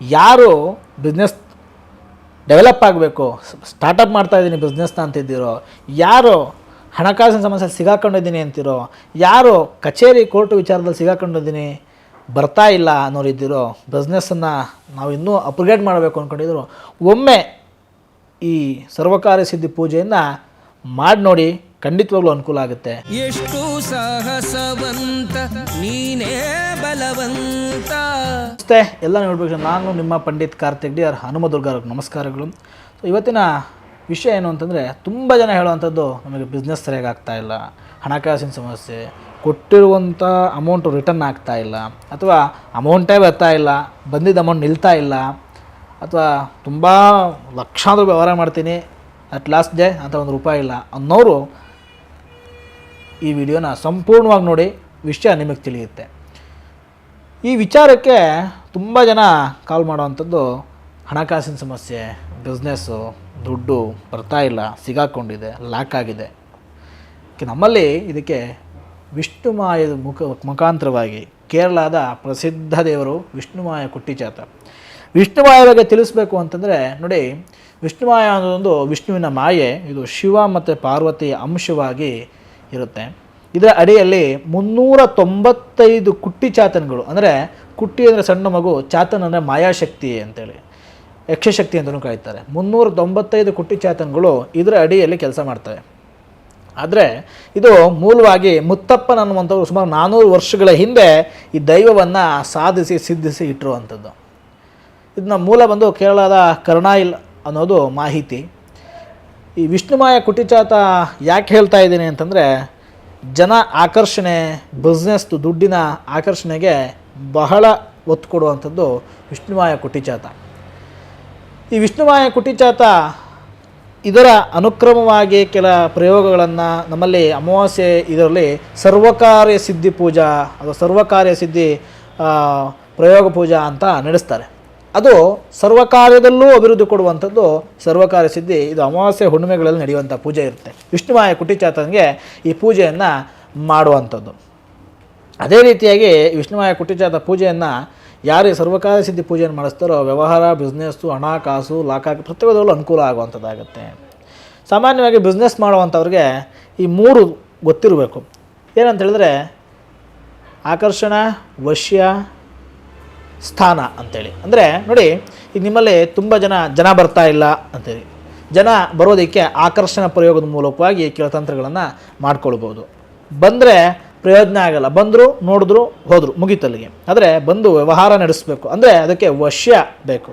ಯಾರು business develop ಆಗಬೇಕು startup ಮಾಡ್ತಾ ಇದ್ದೀನಿ ಬಿಸ್ನೆಸ್ನ ಅಂತಿದ್ದೀರೋ, ಯಾರು ಹಣಕಾಸಿನ ಸಮಸ್ಯೆ ಸಿಗಾಕೊಂಡಿದ್ದೀನಿ ಅಂತಿರೋ, ಯಾರು ಕಚೇರಿ ಕೋರ್ಟ್ ವಿಚಾರದಲ್ಲಿ ಸಿಗಾಕೊಂಡಿದ್ದೀನಿ ಬರ್ತಾ ಇಲ್ಲ ಅನ್ನೋರಿದ್ದೀರೋ ಬಿಸ್ನೆಸ್ಸನ್ನು ನಾವು ಇನ್ನೂ ಅಪ್ಗ್ರೇಡ್ ಮಾಡಬೇಕು ಅಂದ್ಕೊಂಡಿದ್ರು ಒಮ್ಮೆ ಈ ಸರ್ವಕಾರ್ಯ ಸಿದ್ಧಿ ಪೂಜೆಯನ್ನು ಮಾಡಿ ನೋಡಿ ಖಂಡಿತವಾಗ್ಲೂ ಅನುಕೂಲ ಆಗುತ್ತೆ. ಎಷ್ಟು ಸಾಹಸವಂತ ನೀನೇ ಬಲವಂತ. ಅಷ್ಟೇ ಎಲ್ಲ ನೋಡ್ಬೇಕು ನಾನು ನಿಮ್ಮ ಪಂಡಿತ್ ಕಾರ್ತಿಕ್ ಡಿ ಆರ್ ಹನುಮದುರ್ಗ ಅವ್ರಿಗೆ ನಮಸ್ಕಾರಗಳು. ಸೊ ಇವತ್ತಿನ ವಿಷಯ ಏನು ಅಂತಂದರೆ ತುಂಬ ಜನ ಹೇಳುವಂಥದ್ದು ನಮಗೆ ಬಿಸ್ನೆಸ್ ಸರಿಯಾಗಿ ಆಗ್ತಾ ಇಲ್ಲ ಹಣಕಾಸಿನ ಸಮಸ್ಯೆ ಕೊಟ್ಟಿರುವಂಥ ಅಮೌಂಟು ರಿಟರ್ನ್ ಆಗ್ತಾ ಇಲ್ಲ ಅಥವಾ ಅಮೌಂಟೇ ಬರ್ತಾ ಇಲ್ಲ ಬಂದಿದ್ದ ಅಮೌಂಟ್ ನಿಲ್ತಾ ಇಲ್ಲ ಅಥವಾ ತುಂಬ ಲಕ್ಷಾಂತರ ವ್ಯವಹಾರ ಮಾಡ್ತೀನಿ ಅಟ್ ಲಾಸ್ಟ್ ಡೇ ಅಂತ ಒಂದು ರೂಪಾಯಿ ಇಲ್ಲ ಅನ್ನೋರು ಈ ವಿಡಿಯೋನ ಸಂಪೂರ್ಣವಾಗಿ ನೋಡಿ ವಿಷಯ ನಿಮಗೆ ತಿಳಿಯುತ್ತೆ. ಈ ವಿಚಾರಕ್ಕೆ ತುಂಬ ಜನ ಕಾಲ್ ಮಾಡೋವಂಥದ್ದು ಹಣಕಾಸಿನ ಸಮಸ್ಯೆ ಬಿಸ್ನೆಸ್ಸು ದುಡ್ಡು ಬರ್ತಾ ಇಲ್ಲ, ಸಿಗಾಕೊಂಡಿದೆ ಲ್ಯಾಕ್ ಆಗಿದೆ. ನಮ್ಮಲ್ಲಿ ಇದಕ್ಕೆ ವಿಷ್ಣುಮಾಯದ ಮುಖ, ಮುಖಾಂತರವಾಗಿ ಕೇರಳದ ಪ್ರಸಿದ್ಧ ದೇವರು ವಿಷ್ಣುಮಾಯ ಕುಟ್ಟಿಚಾತ. ವಿಷ್ಣುಮಾಯ ಬಗ್ಗೆ ತಿಳಿಸ್ಬೇಕು ಅಂತಂದರೆ, ನೋಡಿ, ವಿಷ್ಣುಮಾಯ ಅನ್ನೋದೊಂದು ವಿಷ್ಣುವಿನ ಮಾಯೆ, ಇದು ಶಿವ ಮತ್ತು ಪಾರ್ವತಿ ಅಂಶವಾಗಿ ಇರುತ್ತೆ. ಇದರ ಅಡಿಯಲ್ಲಿ ಮುನ್ನೂರ ತೊಂಬತ್ತೈದು ಕುಟ್ಟಿ ಚಾತನ್ಗಳು. ಅಂದರೆ ಕುಟ್ಟಿ ಅಂದರೆ ಸಣ್ಣ ಮಗು, ಚಾತನ್ ಅಂದರೆ ಮಾಯಾಶಕ್ತಿ ಅಂತೇಳಿ. ಯಕ್ಷಶಕ್ತಿ ಅಂತಲೂ ಕರೀತಾರೆ. ಮುನ್ನೂರ ತೊಂಬತ್ತೈದು ಕುಟ್ಟಿ ಚಾತನ್ಗಳು ಇದರ ಅಡಿಯಲ್ಲಿ ಕೆಲಸ ಮಾಡ್ತವೆ. ಆದರೆ ಇದು ಮೂಲವಾಗಿ ಮುತ್ತಪ್ಪನ ಅನ್ನುವಂಥವ್ರು ಸುಮಾರು ನಾನ್ನೂರು ವರ್ಷಗಳ ಹಿಂದೆ ಈ ದೈವವನ್ನು ಸಾಧಿಸಿ, ಸಿದ್ಧಿಸಿ ಇಟ್ಟಿರುವಂಥದ್ದು. ಇದನ್ನ ಮೂಲ ಬಂದು ಕೇರಳದ ಕರ್ಣಾಯಿಲ್ ಅನ್ನೋದು ಮಾಹಿತಿ. ಈ ವಿಷ್ಣುಮಾಯ ಕುಟಿಚಾತ ಯಾಕೆ ಹೇಳ್ತಾ ಇದ್ದೀನಿ ಅಂತಂದರೆ, ಜನ ಆಕರ್ಷಣೆ ಬಿಸ್ನೆಸ್ದು ದುಡ್ಡಿನ ಆಕರ್ಷಣೆಗೆ ಬಹಳ ಒತ್ತು ಕೊಡುವಂಥದ್ದು ವಿಷ್ಣುಮಾಯ ಕುಟಿಚಾತ. ಈ ವಿಷ್ಣುಮಾಯ ಕುಟಿಚಾತ ಇದರ ಅನುಕ್ರಮವಾಗಿ ಕೆಲ ಪ್ರಯೋಗಗಳನ್ನು ನಮ್ಮಲ್ಲಿ ಅಮಾವಾಸ್ಯೆ ಇದರಲ್ಲಿ ಸರ್ವಕಾರ್ಯ ಸಿದ್ಧಿ ಪೂಜಾ ಅಥವಾ ಸರ್ವಕಾರ್ಯ ಸಿದ್ಧಿ ಪ್ರಯೋಗ ಪೂಜಾ ಅಂತ ನಡೆಸ್ತಾರೆ. ಅದು ಸರ್ವಕಾರ್ಯದಲ್ಲೂ ಅಭಿವೃದ್ಧಿ ಕೊಡುವಂಥದ್ದು ಸರ್ವಕಾರ್ಯ ಸಿದ್ಧಿ. ಇದು ಅಮಾವಾಸ್ಯೆ ಹುಣ್ಣಿಮೆಗಳಲ್ಲಿ ನಡೆಯುವಂಥ ಪೂಜೆ ಇರುತ್ತೆ. ವಿಷ್ಣುಮಾಯ ಕುಟಿಚಾತನಿಗೆ ಈ ಪೂಜೆಯನ್ನು ಮಾಡುವಂಥದ್ದು. ಅದೇ ರೀತಿಯಾಗಿ ವಿಷ್ಣುಮಾಯ ಕುಟಿಚಾತ ಪೂಜೆಯನ್ನು ಯಾರು ಸರ್ವಕಾರ್ಯ ಸಿದ್ಧಿ ಪೂಜೆಯನ್ನು ಮಾಡಿಸ್ತಾರೋ ವ್ಯವಹಾರ ಬಿಸ್ನೆಸ್ಸು ಹಣಕಾಸು ಲಾಕ ಪ್ರತಿಯೊಂದರಲ್ಲೂ ಅನುಕೂಲ ಆಗುವಂಥದ್ದಾಗುತ್ತೆ. ಸಾಮಾನ್ಯವಾಗಿ ಬಿಸ್ನೆಸ್ ಮಾಡುವಂಥವ್ರಿಗೆ ಈ ಮೂರು ಗೊತ್ತಿರಬೇಕು. ಏನಂತ ಹೇಳಿದ್ರೆ ಆಕರ್ಷಣ, ವಶ್ಯ ಸ್ಥಾನ ಅಂತೇಳಿ. ಅಂದರೆ ನೋಡಿ ಈಗ ನಿಮ್ಮಲ್ಲಿ ತುಂಬ ಜನ ಜನ ಬರ್ತಾ ಇಲ್ಲ ಅಂತೇಳಿ. ಜನ ಬರೋದಕ್ಕೆ ಆಕರ್ಷಣ ಪ್ರಯೋಗದ ಮೂಲಕವಾಗಿ ಕೆಲ ತಂತ್ರಗಳನ್ನು ಮಾಡ್ಕೊಳ್ಬೋದು. ಬಂದರೆ ಪ್ರಯೋಜನ ಆಗಲ್ಲ. ಬಂದರು, ನೋಡಿದ್ರು, ಹೋದರು, ಮುಗಿತಲ್ಲಿಗೆ. ಆದರೆ ಬಂದು ವ್ಯವಹಾರ ನಡೆಸಬೇಕು. ಅಂದರೆ ಅದಕ್ಕೆ ವಶ್ಯ ಬೇಕು.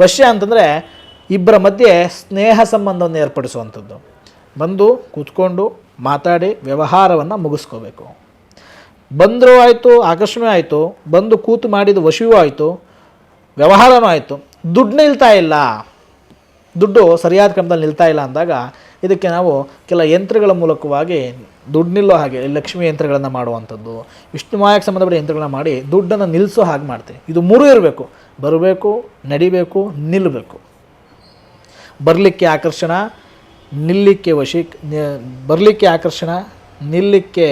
ವಶ್ಯ ಅಂತಂದರೆ ಇಬ್ಬರ ಮಧ್ಯೆ ಸ್ನೇಹ ಸಂಬಂಧವನ್ನು ಏರ್ಪಡಿಸುವಂಥದ್ದು. ಬಂದು, ಕೂತ್ಕೊಂಡು ಮಾತಾಡಿ ವ್ಯವಹಾರವನ್ನು ಮುಗಿಸ್ಕೋಬೇಕು. ಬಂದರೂ ಆಯಿತು ಆಕರ್ಷಣೆ ಆಯಿತು, ಬಂದು ಕೂತು ಮಾಡಿದ ವಶವೂ ಆಯಿತು, ವ್ಯವಹಾರನೂ ಆಯಿತು. ದುಡ್ಡು ನಿಲ್ತಾ ಇಲ್ಲ. ದುಡ್ಡು ಸರಿಯಾದ ಕ್ರಮದಲ್ಲಿ ನಿಲ್ತಾ ಇಲ್ಲ ಅಂದಾಗ ಇದಕ್ಕೆ ನಾವು ಕೆಲ ಯಂತ್ರಗಳ ಮೂಲಕವಾಗಿ ದುಡ್ಡು ನಿಲ್ಲೋ ಹಾಗೆ ಲಕ್ಷ್ಮಿ ಯಂತ್ರಗಳನ್ನು ಮಾಡುವಂಥದ್ದು, ವಿಷ್ಣು ಮಾಯಕ್ಕೆ ಸಂಬಂಧಪಟ್ಟ ಯಂತ್ರಗಳನ್ನ ಮಾಡಿ ದುಡ್ಡನ್ನು ನಿಲ್ಲಿಸೋ ಹಾಗೆ ಮಾಡ್ತೀವಿ. ಇದು ಮೂರೂ ಇರಬೇಕು. ಬರಬೇಕು, ನಡಿಬೇಕು, ನಿಲ್ಲಬೇಕು. ಬರಲಿಕ್ಕೆ ಆಕರ್ಷಣ, ನಿಲ್ಲಿಕ್ಕೆ ವಶಿ ಬರಲಿಕ್ಕೆ ಆಕರ್ಷಣ, ನಿಲ್ಲಕ್ಕೆ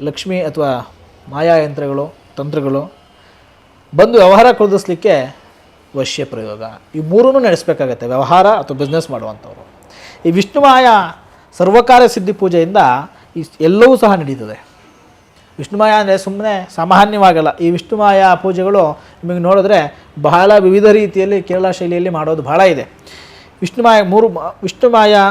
ಲಕ್ಷ್ಮಿ ಅಥವಾ ಮಾಯಾ ಯಂತ್ರಗಳು, ತಂತ್ರಗಳು ಬಂದು ವ್ಯವಹಾರ ಕುದಿಸ್ಲಿಕ್ಕೆ ವಶ್ಯ ಪ್ರಯೋಗ. ಈ ಮೂರೂ ನಡೆಸಬೇಕಾಗತ್ತೆ, ವ್ಯವಹಾರ ಅಥವಾ ಬಿಸ್ನೆಸ್ ಮಾಡುವಂಥವ್ರು. ಈ ವಿಷ್ಣು ವಿಷ್ಣುಮಾಯ ಸರ್ವಕಾರ್ಯ ಸಿದ್ಧಿ ಪೂಜೆಯಿಂದ ಈ ಎಲ್ಲವೂ ಸಹ ನಡೀತದೆ. ವಿಷ್ಣುಮಾಯ ಅಂದರೆ ಸುಮ್ಮನೆ ಸಾಮಾನ್ಯವಾಗಲ್ಲ. ಈ ವಿಷ್ಣು ಮಾಯಾ ಪೂಜೆಗಳು ನಿಮಗೆ ನೋಡಿದ್ರೆ ಬಹಳ ವಿವಿಧ ರೀತಿಯಲ್ಲಿ ಕೇರಳ ಶೈಲಿಯಲ್ಲಿ ಮಾಡೋದು ಬಹಳ ಇದೆ. ವಿಷ್ಣುಮಾಯ ಮೂರು, ವಿಷ್ಣು ಮಾಯಾ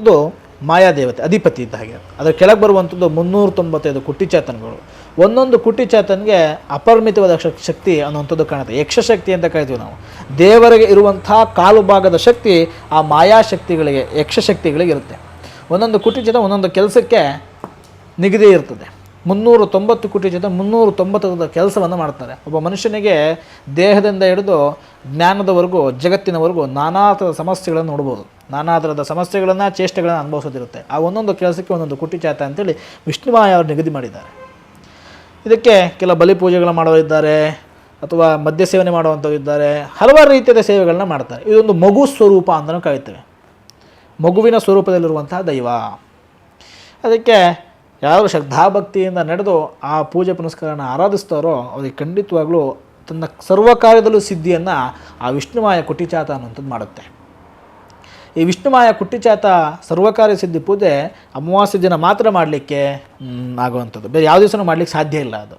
ಅದು ಮಾಯಾದೇವತೆ, ಅಧಿಪತಿ ಇದ್ದ ಹಾಗೆ. ಅದರ ಕೆಳಗೆ ಬರುವಂಥದ್ದು ಮುನ್ನೂರ ತೊಂಬತ್ತೈದು ಕುಟ್ಟಿಚೇತನಗಳು. ಒಂದೊಂದು ಕುಟ್ಟಿಚೇತನಿಗೆ ಅಪರಿಮಿತವಾದ ಶಕ್- ಶಕ್ತಿ ಅನ್ನುವಂಥದ್ದು ಕಾಣುತ್ತೆ. ಯಕ್ಷಶಕ್ತಿ ಅಂತ ಕರಿತೀವಿ ನಾವು. ದೇವರಿಗೆ ಇರುವಂಥ ಕಾಲು ಭಾಗದ ಶಕ್ತಿ ಆ ಮಾಯಾಶಕ್ತಿಗಳಿಗೆ, ಯಕ್ಷಶಕ್ತಿಗಳಿಗೆ ಇರುತ್ತೆ. ಒಂದೊಂದು ಕುಟ್ಟಿಚೇತನ ಒಂದೊಂದು ಕೆಲಸಕ್ಕೆ ನಿಗದಿ ಇರ್ತದೆ. ಮುನ್ನೂರು ತೊಂಬತ್ತು ಕೋಟಿ ಜೊತೆ ಮುನ್ನೂರು ತೊಂಬತ್ತು ಕೆಲಸವನ್ನು ಮಾಡ್ತಾರೆ. ಒಬ್ಬ ಮನುಷ್ಯನಿಗೆ ದೇಹದಿಂದ ಹಿಡಿದು ಜ್ಞಾನದವರೆಗೂ, ಜಗತ್ತಿನವರೆಗೂ ನಾನಾ ಥರದ ಸಮಸ್ಯೆಗಳನ್ನು ನೋಡ್ಬೋದು. ನಾನಾ ಥರದ ಸಮಸ್ಯೆಗಳನ್ನು, ಚೇಷ್ಟೆಗಳನ್ನು ಅನುಭವಿಸೋದಿರುತ್ತೆ. ಆ ಒಂದೊಂದು ಕೆಲಸಕ್ಕೆ ಒಂದೊಂದು ಕುಟಿ ಚಾತ ಅಂತೇಳಿ ವಿಷ್ಣುಮಾಯ ಅವರು ನಿಗದಿ ಮಾಡಿದ್ದಾರೆ. ಇದಕ್ಕೆ ಕೆಲ ಬಲಿ ಪೂಜೆಗಳು ಮಾಡೋರಿದ್ದಾರೆ ಅಥವಾ ಮದ್ಯ ಸೇವನೆ ಮಾಡುವಂಥವ್ರು ಇದ್ದಾರೆ. ಹಲವಾರು ರೀತಿಯ ಸೇವೆಗಳನ್ನ ಮಾಡ್ತಾರೆ. ಇದೊಂದು ಮಗು ಸ್ವರೂಪ ಅಂತಲೂ ಕರೀತೇವೆ. ಮಗುವಿನ ಸ್ವರೂಪದಲ್ಲಿರುವಂತಹ ದೈವ. ಅದಕ್ಕೆ ಯಾರು ಶ್ರದ್ಧಾಭಕ್ತಿಯಿಂದ ನಡೆದು ಆ ಪೂಜೆ ಪುನಸ್ಕಾರನ ಆರಾಧಿಸ್ತಾರೋ ಅವರಿಗೆ ಖಂಡಿತವಾಗ್ಲೂ ತನ್ನ ಸರ್ವ ಕಾರ್ಯದಲ್ಲೂ ಸಿದ್ಧಿಯನ್ನು ಆ ವಿಷ್ಣುಮಾಯ ಕುಟಿಚಾತ ಅನ್ನುವಂಥದ್ದು ಮಾಡುತ್ತೆ. ಈ ವಿಷ್ಣುಮಾಯ ಕುಟ್ಟಿಚಾತ ಸರ್ವಕಾರ್ಯ ಸಿದ್ಧಿ ಪೂಜೆ ಅಮಾವಾಸ್ಯ ದಿನ ಮಾತ್ರ ಮಾಡಲಿಕ್ಕೆ ಆಗುವಂಥದ್ದು. ಬೇರೆ ಯಾವ ದಿವಸನೂ ಮಾಡಲಿಕ್ಕೆ ಸಾಧ್ಯ ಇಲ್ಲ ಅದು.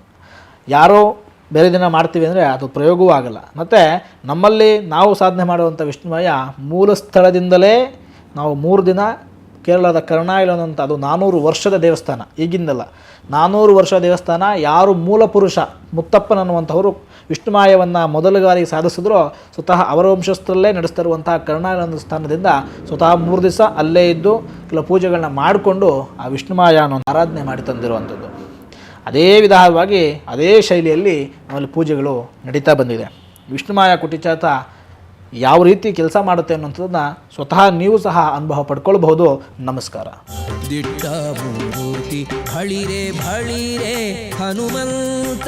ಯಾರೋ ಬೇರೆ ದಿನ ಮಾಡ್ತೀವಿ ಅಂದರೆ ಅದು ಪ್ರಯೋಗವೂ ಆಗಲ್ಲ. ಮತ್ತು ನಮ್ಮಲ್ಲಿ ನಾವು ಸಾಧನೆ ಮಾಡುವಂಥ ವಿಷ್ಣುಮಯ ಮೂಲ ಸ್ಥಳದಿಂದಲೇ ನಾವು ಮೂರು ದಿನ ಕೇರಳದ ಕರ್ನಾಯಿಲ್ ಅನ್ನೋಂಥ ಅದು ನಾನ್ನೂರು ವರ್ಷದ ದೇವಸ್ಥಾನ, ಈಗಿಂದಲ್ಲ. ನಾನ್ನೂರು ವರ್ಷ ದೇವಸ್ಥಾನ, ಯಾರು ಮೂಲ ಪುರುಷ ಮುತ್ತಪ್ಪನನ್ನುವಂಥವರು ವಿಷ್ಣುಮಾಯವನ್ನು ಮೊದಲುಗಾರಿಗೆ ಸಾಧಿಸಿದ್ರು, ಸ್ವತಃ ಅವರ ವಂಶಸ್ಥರಲ್ಲೇ ನಡೆಸ್ತಾ ಇರುವಂತಹ ಸ್ಥಾನದಿಂದ ಸ್ವತಃ ಮೂರು ದಿವಸ ಅಲ್ಲೇ ಇದ್ದು ಕೆಲವು ಪೂಜೆಗಳನ್ನ ಮಾಡಿಕೊಂಡು ಆ ವಿಷ್ಣುಮಾಯ ಅನ್ನೋ ಆರಾಧನೆ ಮಾಡಿ ತಂದಿರುವಂಥದ್ದು. ಅದೇ ವಿಧವಾಗಿ ಅದೇ ಶೈಲಿಯಲ್ಲಿ ನಮ್ಮಲ್ಲಿ ಪೂಜೆಗಳು ನಡೀತಾ ಬಂದಿದೆ. ವಿಷ್ಣುಮಾಯ ಕುಟಿಚಾತ ಯಾವ ರೀತಿ ಕೆಲಸ ಮಾಡುತ್ತೆ ಅನ್ನೋಂಥದ್ದನ್ನ ಸ್ವತಃ ನೀವು ಸಹ ಅನುಭವ ಪಡ್ಕೊಳ್ಬಹುದು. ನಮಸ್ಕಾರ. ದಿಟ್ಟ ಮೂರ್ತಿ ಹಳಿರೆ ಹನುಮಂತ.